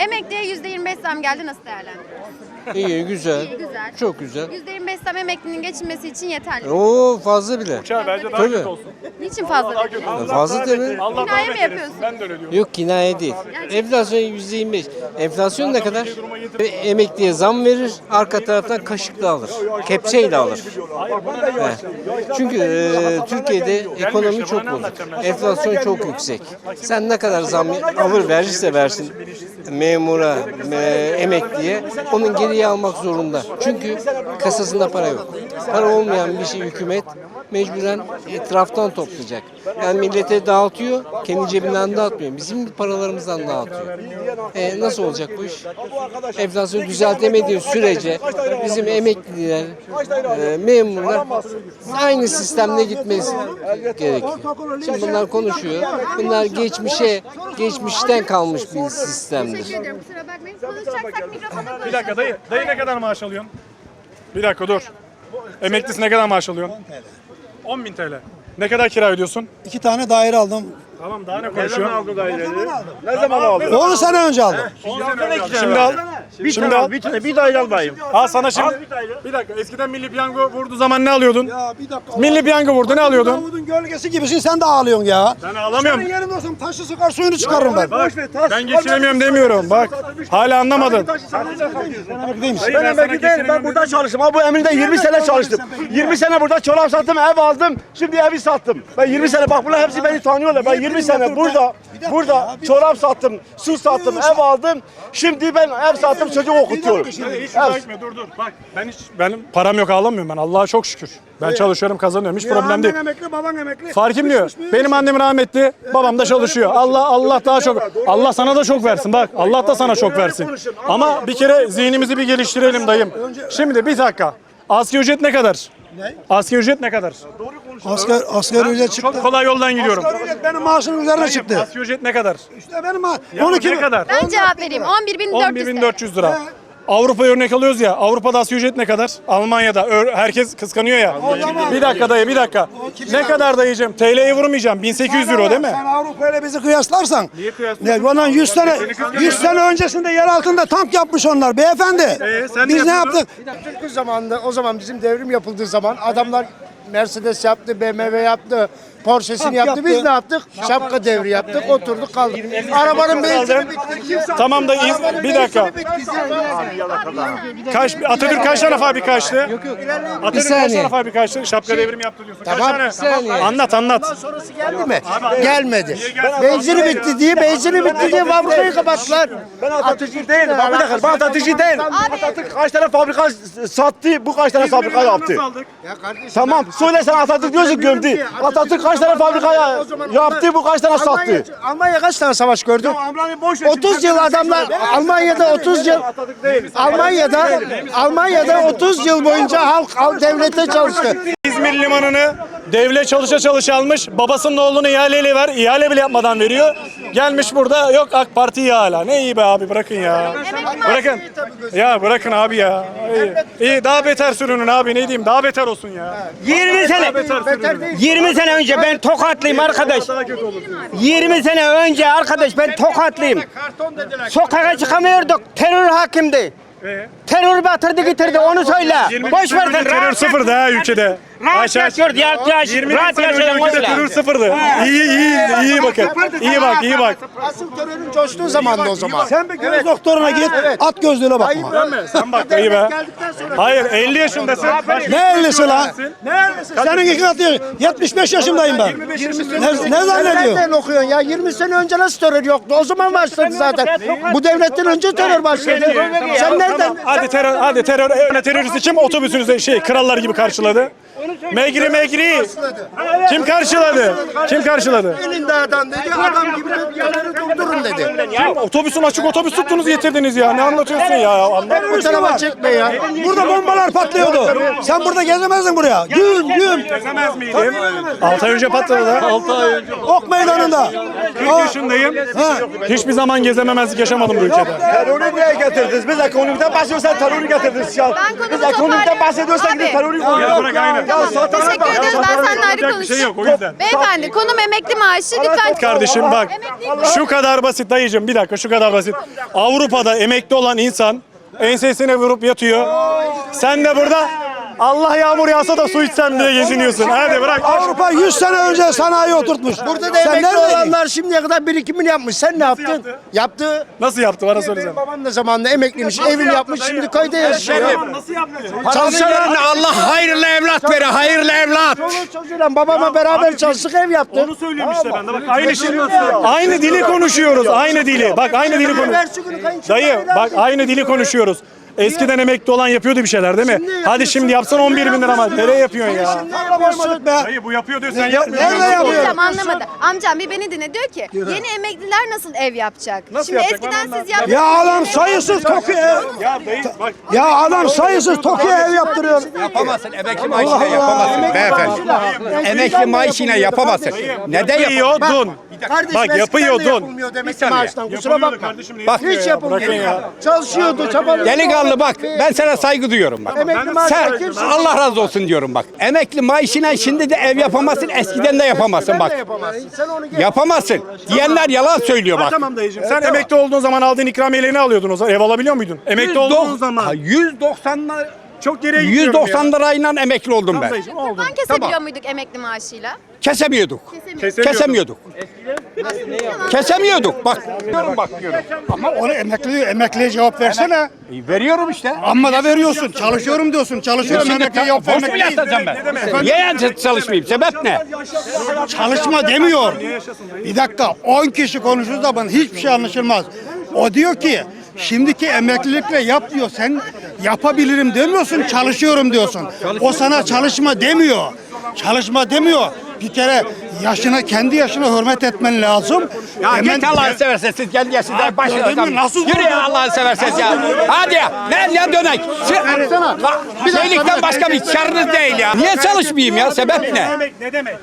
Emekliye %25 zam geldi nasıl değerlendiriyorsunuz? İyi, güzel. İyi, güzel. Çok güzel. %25 zam emeklinin geçinmesi için yeterli. Oo fazla bile. bence daha Tabii. kötü olsun. Niçin fazla değil? Fazla tabii. Allah Kinaye mi yapıyorsun? Ben de öyle diyorum. Yok kinaye değil. Enflasyon yüzde 25. Enflasyon ne kadar? E, Emekliye zam verir, arka taraftan kaşıkla alır. Kepçeyle alır. He. Çünkü e, Türkiye'de ekonomi çok bozuk. Enflasyon çok yüksek. Sen ne kadar zam alır verirse versin memura, e, emekliye onun geriye almak zorunda. Çünkü kasasında para yok. Para olmayan bir şey hükümet mecburen etraftan toplayacak. Yani millete dağıtıyor, kendi cebinden dağıtmıyor. Bizim paralarımızdan dağıtıyor. E, nasıl olacak bu iş? Enflasyonu düzeltemediği sürece bizim emekliler, e, memurlar aynı sistemle gitmesi gerekiyor. Şimdi bunlar konuşuyor. Bunlar geçmişe, geçmişten kalmış bir sistemdir. Bir dakika dayı. Dayı ne kadar maaş alıyorsun? Bir dakika dur. Emeklisi ne kadar maaş alıyorsun? 10 bin TL. Ne kadar kira ödüyorsun? İki tane daire aldım. Tamam daha ne konuşuyorsun? Ne zaman aldın? 10 sene önce aldım. 10 sene önce. Şimdi al. Bir Şimdi tane al. al. Bir tane bir daire almayayım. Al sana şimdi. Bir dakika eskiden milli piyango vurduğu zaman ne alıyordun? Ya bir dakika. Milli piyango vurdu ne alıyordun? Davud'un gölgesi gibisin sen de ağlıyorsun ya. Ben ağlamıyorum. Senin yerinde olsam taşı sıkar suyunu çıkarırım ben. Boş ver taş. Ben geçinemiyorum demiyorum bak. Hala anlamadın. Emekli misin? Ben emekli değilim. Ben burada çalıştım. Ama bu emirde 20 sene çalıştım. 20 sene burada çorap sattım, ev aldım. Şimdi evi sattım. Ben 20 sene bak bunlar hepsi beni tanıyorlar. Ben 20 sene burada burada çorap sattım, su sattım, ev aldım. Şimdi ben ev sattım, çocuk okutuyorum. Hiç etme dur dur. Bak ben hiç benim param yok ağlamıyorum ben. Allah'a çok şükür. Ben çalışıyorum kazanıyorum hiç problem değil. Emekli, baban emekli. Farkım diyor. Benim annem rahmetli, babam da çalışıyor. Allah Allah daha çok. Allah sana da çok versin bak. Allah da sana çok versin. Ama bir kere zihnimizi bir geliştirelim dayım. Şimdi bir dakika. Asgari ücret ne kadar? Ne? Asgari ücret ne kadar? Asgari, asgari ücret çıktı. Çok kolay yoldan gidiyorum. Asgari ücret benim maaşımın üzerine Dayım, çıktı. Asgari ücret ne kadar? İşte benim maaşım. Ya 12 ne kadar? Ben cevap vereyim. 11.400 11.400 lira. Avrupa örnek alıyoruz ya. Avrupa'da asgari ücret ne kadar? Almanya'da. Ö- herkes kıskanıyor ya. Bir dakika dayı bir dakika. Ne kadar dayıcım? TL'ye vurmayacağım. 1800 euro değil mi? Sen Avrupa ile bizi kıyaslarsan. Niye kıyaslıyorsun? Ne, ondan 100 sene 100 sene öncesinde yer altında tank yapmış onlar beyefendi. Ee, sen ne Biz ne yaptık? Türk zamanında o zaman bizim devrim yapıldığı zaman adamlar Mercedes yaptı, BMW yaptı, Porsche'sini yaptı. yaptı. Biz ne yaptık? Şapka devri yaptık, oturduk kaldık. Arabanın benzini bitti. Tamam da iz- bir dakika. Kaç Atatürk kaç tane fabrika açtı? Atatürk kaç saniye. tane fabrika açtı? Şapka devrim yaptı diyorsun. Kaç Tamam, tane? bir saniye. Anlat anlat. Sonrası geldi mi? Gelmedi. Benzini bitti diye, benzini bitti diye fabrikayı kapattılar. Ben Atatürk'ü değilim. Bak bir dakika. Ben Atatürk'ü değilim. Atatürk kaç tane fabrika sattı, bu kaç tane fabrika yaptı. Tamam. Söyle sen Atatürk diyorsun gömdü. Atatürk kaç tane fabrika ya- yaptı, bu kaç tane sattı. Almanya kaç tane savaş gördü? Amrani boş ver. 30 yıl adamlar Almanya'da 30 yıl Almanya'da Almanya'da 30 yıl boyunca halk halk devlete çalıştı. İzmir limanını devlet çalışa çalışa almış. Babasının oğlunu ihaleyle ver. ihale bile yapmadan veriyor. Gelmiş burada yok AK Parti iyi hala. Ne iyi be abi bırakın ya. Bırakın. Ya bırakın abi ya. İyi, iyi daha beter sürünün abi ne diyeyim daha beter olsun ya. 20 sene Beter sürünün. 20 sene önce ben Tokatlıyım arkadaş. 20 sene önce arkadaş ben Tokatlıyım. Sokağa çıkamıyorduk. Terör hakimdi. Terör batırdı getirdi onu söyle. 20 Boş ver sen. terör rahat sıfırdı ha ülkede. Rahat Aşağı- yaşıyordu. Rahat yaş. 20 Rahat sene önce yaşayan ülkede terör sıfırdı. İyi iyi iyi bakın. İyi bak iyi bak. Asıl terörün coştuğu zamandı o zaman. Sen bir göz doktoruna git. At gözlüğüne bakma. Mi? Sen bak iyi be. Hayır 50 yaşındasın. Ne 50'si lan? Senin iki katı 75 yaşındayım ben. Ne, ne zannediyorsun? Nereden okuyorsun ya? 20 sene önce nasıl terör yoktu? O zaman başladı zaten. Bu devletten önce terör başladı. Sen nereden? Hadi terör, hadi terör, teröristi kim otobüsünüzde şey krallar gibi karşıladı? Megri Megri. Kim karşıladı? Kim karşıladı? Elinde adam dedi, adam gibi yerleri durdurun dedi. Kim? Otobüsün açık otobüs tuttunuz getirdiniz ya. Ne anlatıyorsun ya? Allah. Bu tarafa çekme ya. Burada bombalar patlıyordu. Sen burada gezemezdin buraya. Güm güm. Gezemez miydim? 6 ay önce patladı da. Ok meydanında. 40 yaşındayım. Hiçbir zaman gezememezlik yaşamadım bu ülkede. Terörü niye getirdiniz? Biz ekonomiden bahsediyoruz, sen terörü getirdiniz. Ben konumu Biz ekonomiden toparlayayım. bahsediyorsak Abi. terörü Ya koyuyoruz. bırak aynen. Ya satana Teşekkür bak. ediyoruz. Ben seninle ayrı Yapacak bir şey yok o yüzden. Beyefendi konum emekli maaşı dikkat. Kardeşim bak şu kadar basit dayıcım bir dakika şu kadar basit. Avrupa'da emekli olan insan ensesine vurup yatıyor. Sen de burada Allah yağmur yağsa da su içsem diye geziniyorsun. Hadi bırak. Avrupa 100 sene önce sanayi oturtmuş. Burada da Sen emekli neredeydin? olanlar şimdiye kadar birikimini yapmış. Sen ne yaptın? yaptı? Yaptı. Nasıl yaptı bana söylesene. Babam da zamanında emekliymiş, evini yapmış, şimdi köyde yaşıyor. Nasıl yaptı? Çalışan Allah hayırlı evlat vere, hayırlı evlat. çoluk çocuğuyla babama beraber çalıştık, ev yaptık. Onu söylüyorum işte ben de bak aynı şey. Aynı dili konuşuyoruz. Aynı dili. Bak aynı dili konuşuyoruz. Dayı bak aynı dili konuşuyoruz. Eskiden emekli olan yapıyordu bir şeyler değil mi? Hadi şimdi yapsan 11 bin lira ama nereye yapıyorsun ya? Anlamadık be. Dayı bu yapıyor diyor sen yapmıyorsun. Nerede yapıyor? Amcam anlamadı. Amcam bir beni dinle. Diyor ki yeni emekliler nasıl ev yapacak? Nasıl Şimdi yapacak? eskiden siz yaptınız. Ya adam sayısız Tokyo ev. Ya dayı bak Ya adam sayısız Tokyo ev yaptırıyor. Yapamazsın. Emekli maaşıyla yapamazsın beyefendi. Emekli maaşıyla yapamazsın. Neden yapamazsın? yapıyordun. Kardeşim Bak yapıyordun. yapılmıyor demek ki maaştan. Kusura bakma. kardeşim, ne Bak yapıyor hiç ya? yapılmıyor. Bırakın ya. Çalışıyordu, çabalıyordu. Delikanlı bak ben sana saygı duyuyorum bak. Emekli maaşı Sen Allah razı olsun diyorum bak. Emekli maaşıyla şimdi de ev yapamazsın eskiden de yapamazsın bak. Sen onu geç. Yapamazsın. Diyenler yalan söylüyor Ha, bak. tamam dayıcım. Sen emekli olduğun zaman aldığın ikramiyelerini alıyordun o zaman. Ev alabiliyor muydun? Emekli olduğun zaman. 190 Çok geriye gidiyorum 190 lirayla emekli oldum ben. Dayıcım oldu. Kurban kesebiliyor muyduk emekli maaşıyla? Kesemiyorduk. Kesemiyorduk. Kesemiyorduk. Kesemiyorduk. Bak. Diyorum bak diyorum. Ama onu emekli emekliye cevap versene. E, Veriyorum işte. Amma da veriyorsun. Çalışıyorum diyorsun. Çalışıyorum emekliye cevap boş mu vermek değil. yatacağım ben? Niye yani çalışmayayım? Sebep ne? Çalışma demiyor. Bir dakika 10 kişi konuşur zaman hiçbir şey anlaşılmaz. O diyor ki şimdiki emeklilikle yap diyor. Sen yapabilirim demiyorsun çalışıyorum diyorsun. O sana çalışma demiyor. Çalışma demiyor. Bir kere yaşına kendi yaşına hürmet etmen lazım. Ya Hemen- git Allah'ını seversen siz kendi yaşında değil mi? başlayalım. Nasıl Yürü ya Allah'ını seversen ya. Hadi ya. Ne ya dönek. Şey, şeylikten başka bir karınız değil ya. Niye çalışmayayım ya? Sebep ne? Demek ne demek?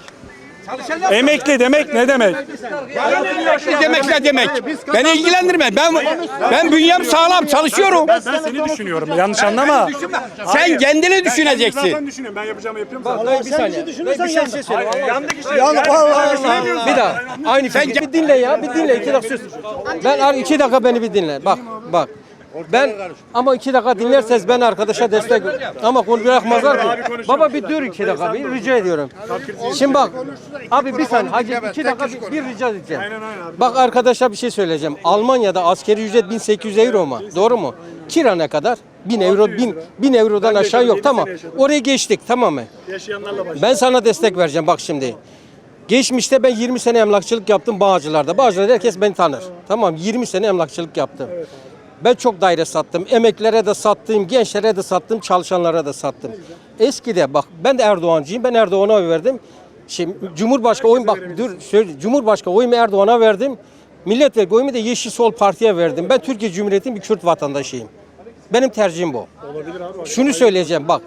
Emekli demek ne demek? Ne demek ne demek? Beni ilgilendirme. Ben ben bünyem sağlam çalışıyorum. Ben seni düşünüyorum. Yanlış anlama. Sen kendini düşüneceksin. Zaten düşünüyorum. Ben yapacağımı yapıyorum zaten. bir saniye. bir şey, şey. Yandık işte. Vallahi Allah. Bir daha. Aynı fikir. Bir dinle ya. Bir dinle. iki dakika sus. Ben ar- iki dakika beni bir dinle. Bak bak. Ben ama iki dakika dinlerseniz ben arkadaşa destek ama konu bırakmazlar ki. Baba bir dur iki dakika bir rica ediyorum. Şimdi bak abi bir saniye hacı iki dakika bir, bir rica edeceğim. Bak arkadaşa bir şey söyleyeceğim. Almanya'da askeri ücret 1800 euro mu? Doğru mu? Kira ne kadar? 1000 euro, 1000, 1000 eurodan aşağı yok. Tamam. Oraya geçtik tamam mı? Ben sana destek vereceğim bak şimdi. Geçmişte ben 20 sene emlakçılık yaptım Bağcılar'da. Bağcılar'da herkes beni tanır. Tamam 20 sene emlakçılık yaptım. Ben çok daire sattım. Emeklilere de sattım, gençlere de sattım, çalışanlara da sattım. Eskide bak ben de Erdoğancıyım. Ben Erdoğan'a oy verdim. Şimdi Cumhurbaşkanı oyum bak dur söyle Cumhurbaşkanı oyumu Erdoğan'a verdim. Milletvekili oyumu da Yeşil Sol Parti'ye verdim. Ben Türkiye Cumhuriyeti'nin bir Kürt vatandaşıyım. Benim tercihim bu. Şunu söyleyeceğim bak.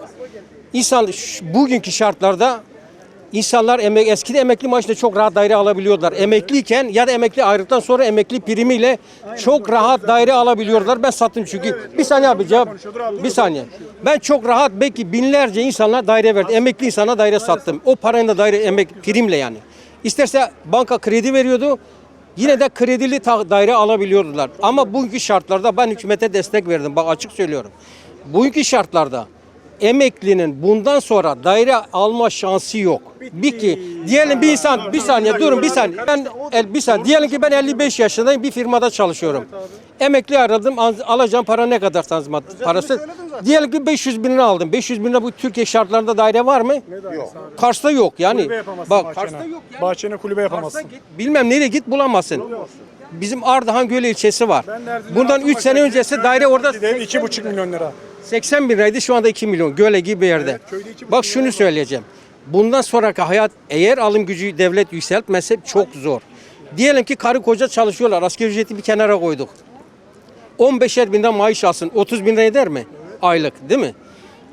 İnsan bugünkü şartlarda İnsanlar emek, eskide emekli maaşla çok rahat daire alabiliyorlar. Emekliyken ya da emekli ayrıldıktan sonra emekli primiyle çok rahat daire alabiliyorlar. Ben sattım çünkü. Bir saniye abi cevap. Bir saniye. Ben çok rahat belki binlerce insanlar daire verdim. Emekli insana daire sattım. O parayla daire emek primle yani. İsterse banka kredi veriyordu. Yine de kredili daire alabiliyordular. Ama bugünkü şartlarda ben hükümete destek verdim. Bak açık söylüyorum. Bugünkü şartlarda emeklinin bundan sonra daire alma şansı yok. Bir ki diyelim bir insan bir saniye durun bir saniye. Ben el- bir saniye diyelim ki ben 55 yaşındayım bir firmada çalışıyorum. Emekli aradım al- alacağım para ne kadar tanzimat parası? Diyelim ki 500 bin lira aldım. 500 bin lira bu Türkiye şartlarında daire var mı? Yok. Kars'ta yok yani. Bak. Kars'ta yok yani. Bahçene kulübe yapamazsın. Git, bilmem nereye git bulamazsın. Bizim Ardahan Göl ilçesi var. Bundan 3 sene öncesi daire orada Bir de 2,5 milyon lira. 80 bin liraydı şu anda 2 milyon. Göle gibi bir yerde. Bak şunu söyleyeceğim. Bundan sonraki hayat eğer alım gücü devlet yükseltmezse çok zor. Diyelim ki karı koca çalışıyorlar. Asgari ücreti bir kenara koyduk. 15'er bin lira maaş alsın. 30 bin lira eder mi? Aylık değil mi?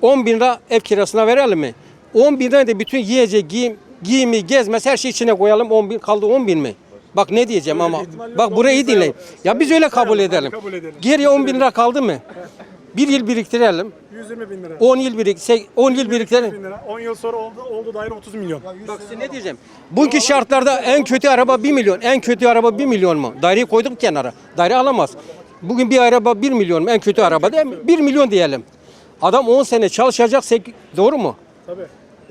10 bin lira ev kirasına verelim mi? 10 bin lira da bütün yiyecek, giyim, giyimi, gezmez her şey içine koyalım. 10 bin kaldı 10 bin mi? Bak ne diyeceğim ama bak burayı dinleyin. Ya biz öyle kabul edelim. kabul edelim. Geriye 10 bin lira kaldı mı? Bir yıl biriktirelim. 120 bin lira. 10 yıl birik, sek- 10 yıl biriktirelim. bin lira. 10 yıl sonra oldu, oldu daire 30 milyon. Bak size ne diyeceğim? Bugünkü şartlarda en kötü araba 1 milyon. En kötü araba 1 milyon mu? Daireyi koyduk kenara. Daire alamaz. Bugün bir araba 1 milyon mu? En kötü araba değil mi? 1 milyon diyelim. Adam 10 sene çalışacak. sek- Doğru mu? Tabii.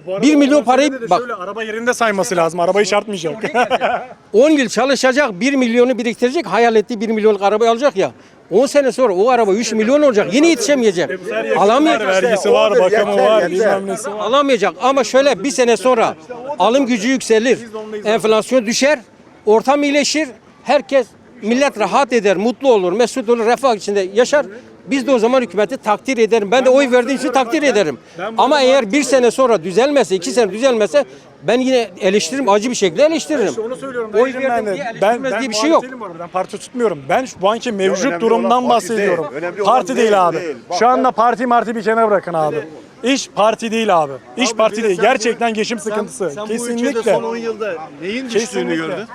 Bu arada 1 milyon parayı- da bak. Şöyle araba yerinde sayması lazım. Arabayı çarpmayacak. 10 yıl çalışacak 1 milyonu biriktirecek. Hayal ettiği 1 milyonluk arabayı alacak ya. 10 sene sonra o araba 3 milyon olacak. Yine yetişemeyecek. Alamayacak. Vergisi var, bakımı var, bilmem nesi var. Alamayacak ama şöyle bir sene sonra alım gücü yükselir. Enflasyon düşer. Ortam iyileşir. Herkes millet rahat eder, mutlu olur, mesut olur, refah içinde yaşar. Biz de o zaman hükümeti takdir ederim. Ben de oy verdiğim için takdir ederim. Ama eğer bir sene sonra düzelmezse, iki sene düzelmezse ben yine eleştiririm, acı bir şekilde eleştiririm. Onu söylüyorum. Oy verdim ben diye de. eleştirilmez Ben, ben diye bir şey yok. bu arada. Ben parti tutmuyorum. Ben şu bu anki mevcut önemli durumdan olan parti bahsediyorum. değil. Önemli olan Parti değil, değil abi. değil. Bak Şu anda parti marti bir kenara bırakın abi. İş parti değil abi. İş parti değil. Gerçekten geçim sıkıntısı. Kesinlikle. yılda neyin Kesinlikle.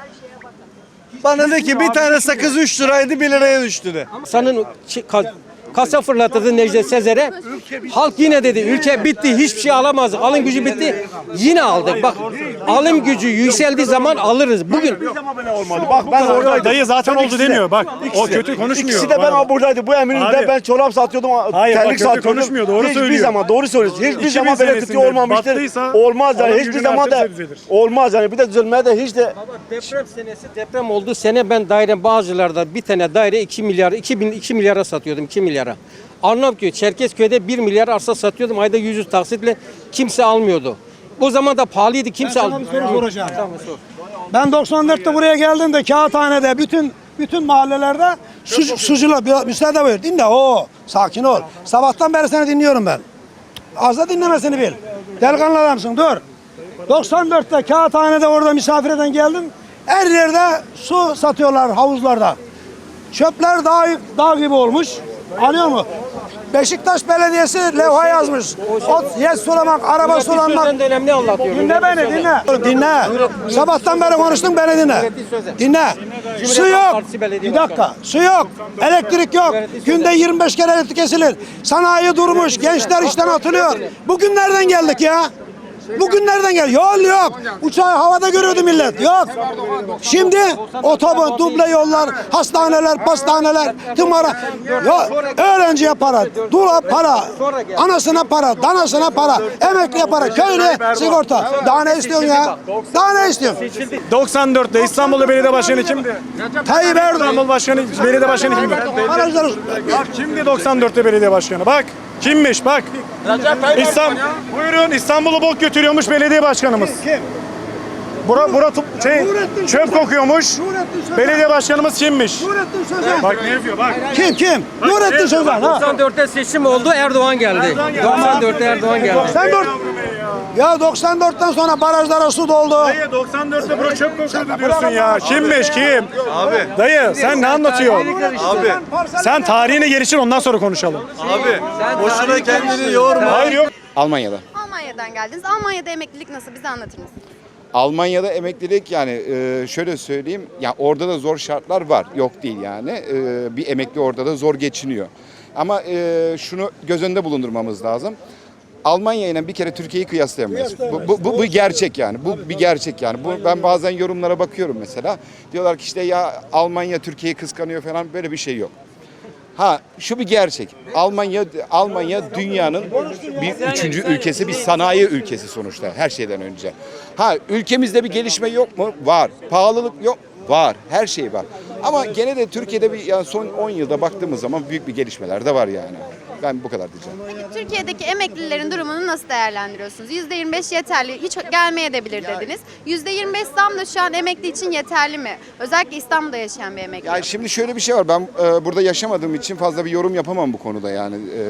Bana de ki bir tane sakız 3 liraydı 1 liraya düştü de. Sanın ka- kasa fırlatırdı Necdet Sezer'e. Halk yine dedi ülke bitti hiçbir şey alamazdık. Alım gücü bitti. Yine aldık. Bak alım gücü yükseldiği zaman alırız. Bugün olmadı. Bak ben oradaydım. Dayı zaten oldu demiyor. Bak o kötü konuşmuyor. İkisi de ben buradaydım. Bu Eminönü'nde Abi. ben çorap satıyordum. Hayır, bak terlik kötü satıyordum. konuşmuyor, doğru Hiçbir söylüyor. zaman doğru söylüyorsun. Hiçbir 2000 zaman böyle senesinde kötü olmamıştır. battıysa Olmaz yani. alım Hiçbir gücünü zaman da artırırsa düzelir. olmaz yani. Bir de düzelmeye de hiç de deprem senesi deprem oldu. Sene ben daire bazılarda bir tane daire 2 milyar 2000 2 milyara satıyordum 2 milyara. Arnavutköy, Çerkezköy'de 1 milyar arsa satıyordum. Ayda 100 taksitle kimse almıyordu. O zaman da pahalıydı kimse soracağım. Ben 94'te buraya geldiğimde Kağıthane'de bütün bütün mahallelerde su, sucular bir müsaade buyur. Dinle o sakin ol. Sabahtan beri seni dinliyorum ben. Az da dinlemesini bil. Delikanlı adamsın dur. 94'te Kağıthane'de orada misafir eden geldim. Her yerde su satıyorlar havuzlarda. Çöpler dağ, dağ gibi olmuş. Anlıyor musun? Beşiktaş Belediyesi levha yazmış. Ot, yes sulamak, araba sulanmak. Sözden dönemli anlatıyor. Dinle beni dinle. Dinle. Sabahtan beri konuştum beni dinle. Dinle. Su yok. Bir dakika. Su yok. Elektrik yok. Günde 25 kere elektrik kesilir. Sanayi durmuş. Gençler işten atılıyor. Bugün nereden geldik ya? Bugün nereden gel? Yol yok. Uçağı havada görüyordu millet. Yok. Şimdi otobüs, duble yollar, hastaneler, pastaneler, tımara. Öğrenciye para, dula para, anasına para, danasına para, emekliye para, köylüye sigorta. Daha ne istiyorsun ya? Daha ne istiyorsun? 94'te İstanbul'da belediye başkanı kimdi? Tayyip Erdoğan. İstanbul başkanı, belediye başkanı kimdi? Barajları Bak kimdi 94'te belediye başkanı? Bak kimmiş bak. İstanbul, buyurun İstanbul'u bok götürüyormuş belediye başkanımız. Kim? Bura, bura tu- şey, Nurettin çöp Sözen. kokuyormuş. Nurettin Sözen. Belediye başkanımız kimmiş? Nurettin Sözen. Bak ne yapıyor bak. Kim kim? Nurettin Sözen. Ha. 94'te seçim oldu Erdoğan geldi. 94'te Erdoğan geldi. 94. Ya 94'ten sonra barajlara su doldu. Dayı 94'te bura çöp kokuyordu diyorsun ya. Kimmiş kim? Abi. Dayı sen ne anlatıyorsun? Abi. Sen tarihine gelişir ondan sonra konuşalım. Boşuna kendini yorma. Hayır yok. Almanya'da. Almanya'dan geldiniz. Almanya'da emeklilik nasıl? Bize anlatır mısınız? Almanya'da emeklilik yani e, şöyle söyleyeyim ya orada da zor şartlar var yok değil yani E, bir emekli orada da zor geçiniyor ama e, şunu göz önünde bulundurmamız lazım Almanya ile bir kere Türkiye'yi kıyaslayamayız. Bu, bu, bu, bu gerçek yani. Bu bir gerçek yani. Bu ben bazen yorumlara bakıyorum mesela. Diyorlar ki işte ya Almanya Türkiye'yi kıskanıyor falan böyle bir şey yok. Ha şu bir gerçek. Almanya Almanya dünyanın bir üçüncü ülkesi, bir sanayi ülkesi sonuçta her şeyden önce. Ha ülkemizde bir gelişme yok mu? Var. Pahalılık yok. Var. Her şey var. Ama gene de Türkiye'de bir yani son 10 yılda baktığımız zaman büyük bir gelişmeler de var yani. Ben bu kadar diyeceğim. Peki Türkiye'deki emeklilerin durumunu nasıl değerlendiriyorsunuz? %25 yeterli, hiç gelmeyebilir dediniz. %25 zam da şu an emekli için yeterli mi? Özellikle İstanbul'da yaşayan bir emekli. Ya şimdi şöyle bir şey var. Ben e, burada yaşamadığım için fazla bir yorum yapamam bu konuda yani. E,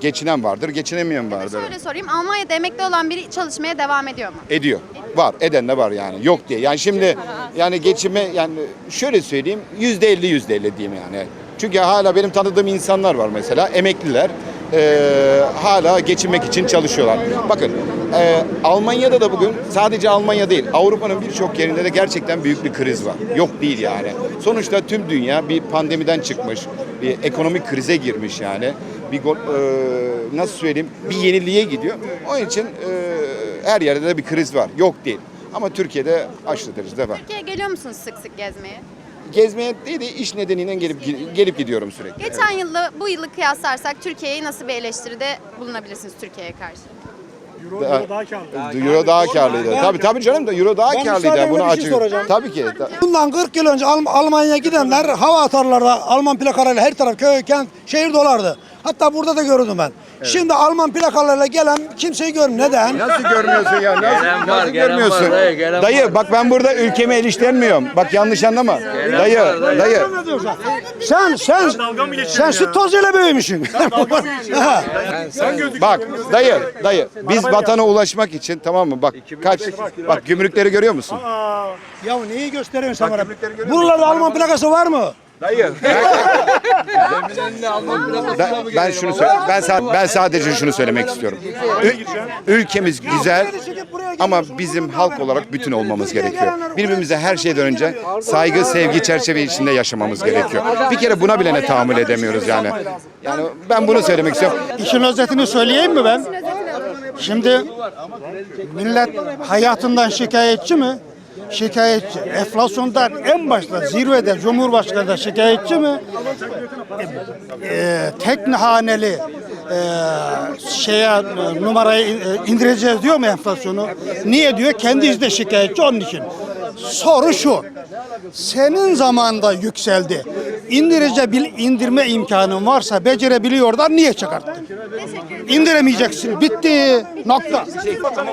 geçinen vardır, geçinemeyen vardır. Şöyle sorayım, Almanya'da emekli olan biri çalışmaya devam ediyor mu? Ediyor. Var. Eden de var yani. Yok diye. Yani şimdi yani geçime yani şöyle söyleyeyim yüzde elli yüzde elli diyeyim yani. Çünkü hala benim tanıdığım insanlar var mesela emekliler eee, hala geçinmek için çalışıyorlar. Bakın Ee, Almanya'da da bugün sadece Almanya değil Avrupa'nın birçok yerinde de gerçekten büyük bir kriz var. Yok değil yani. Sonuçta tüm dünya bir pandemiden çıkmış, bir ekonomik krize girmiş yani. Bir e, nasıl söyleyeyim bir yeniliğe gidiyor. Onun için e, her yerde de bir kriz var. Yok değil. Ama Türkiye'de aşırı derecede var. Türkiye'ye geliyor musunuz sık sık gezmeye? Gezmeye değil de iş nedeniyle gelip gelip gidiyorum sürekli. Geçen yılla bu yılı kıyaslarsak Türkiye'ye nasıl bir eleştiride bulunabilirsiniz Türkiye'ye karşı? Euro, Daha- daha karlı. Euro daha karlıydı. Tabii tabii canım da Euro daha Ben karlıydı. Bunu şey açık. soracağım. Tabii ki. Bundan 40 yıl önce Alm- Almanya'ya gidenler hava atarlarda Alman plakalarıyla her taraf köy, kent, şehir dolardı. Hatta burada da gördüm ben. Şimdi Alman plakalarıyla gelen kimseyi görmüyorum. Neden? Nasıl görmüyorsun ya? Nasıl, nasıl görmüyorsun? dayı, bak ben burada ülkemi eleştirmiyorum. Bak yanlış anlama. Dayı, dayı. Sen sen sen ya? süt tozuyla büyümüşsün. Ha. Sen. Bak dayı, dayı. Biz vatana ulaşmak için tamam mı? Bak kaç, bak gümrükleri görüyor musun? ya neyi gösteriyorsun sen bana? Buralarda Alman plakası var mı? Dayı. Ben, ben şunu söyle, ben, sa- ben sadece şunu söylemek istiyorum. Ü- ülkemiz güzel ama bizim halk olarak bütün olmamız gerekiyor. Birbirimize her şeyden önce saygı, sevgi çerçeve içinde yaşamamız gerekiyor. Bir kere buna bile ne tahammül edemiyoruz yani. Yani ben bunu söylemek istiyorum. İşin özetini söyleyeyim mi ben? Şimdi millet hayatından şikayetçi mi? Şikayetçi. Enflasyondan en başta zirvede Cumhurbaşkanı da şikayetçi mi? Ee, tek haneli e, şeye e, numarayı e, indireceğiz diyor mu enflasyonu? Niye diyor? Kendisi de şikayetçi onun için. Soru şu. Senin zamanında yükseldi. İndirice bil indirme imkanın varsa becerebiliyorlar niye çıkarttın? İndiremeyeceksin. Bitti. Nokta.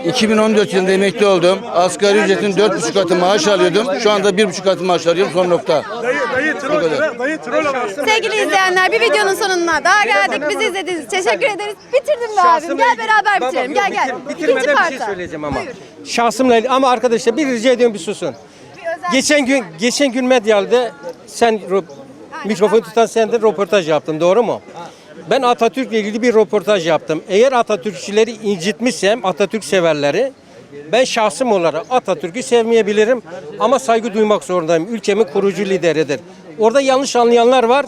2014 yılında emekli oldum. Asgari ücretin 4,5 katı maaş alıyordum. Şu anda 1,5 katı maaş alıyorum. Son nokta. Dayı, dayı troll, dayı, dayı troll. Sevgili izleyenler bir videonun sonuna daha geldik. Bizi izlediğiniz için teşekkür ederiz. Bitirdim be abim. Gel beraber bitirelim. Gel gel. bitir- bitirmeden İkinci bir şey parta. söyleyeceğim ama. Buyur. Şahsımla ilgili ama arkadaşlar bir rica ediyorum bir susun. Geçen gün geçen gün medyalde sen ro- mikrofon tutan sen de röportaj yaptın doğru mu? Ben Atatürk'le ilgili bir röportaj yaptım. Eğer Atatürkçüleri incitmişsem Atatürk severleri ben şahsım olarak Atatürk'ü sevmeyebilirim ama saygı duymak zorundayım. Ülkemin kurucu lideridir. Orada yanlış anlayanlar var.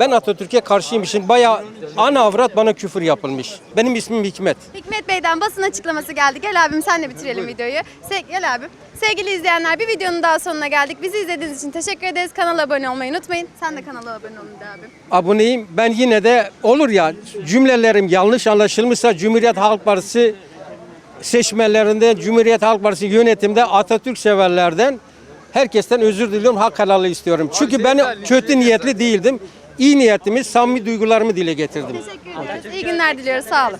Ben Atatürk'e karşıymışım. Bayağı ana avrat bana küfür yapılmış. Benim ismim Hikmet. Hikmet Bey'den basın açıklaması geldi. Gel abim sen de bitirelim videoyu. Se- gel abim. Sevgili izleyenler bir videonun daha sonuna geldik. Bizi izlediğiniz için teşekkür ederiz. Kanala abone olmayı unutmayın. Sen de kanala abone olun de abim. aboneyim. Ben yine de olur ya cümlelerim yanlış anlaşılmışsa Cumhuriyet Halk Partisi seçmelerinde Cumhuriyet Halk Partisi yönetimde Atatürk severlerden herkesten özür diliyorum. Hak helalı istiyorum. Çünkü ben kötü niyetli değildim. İyi niyetimi, samimi duygularımı dile getirdim. Teşekkür ederiz. İyi günler diliyoruz. Sağ olun.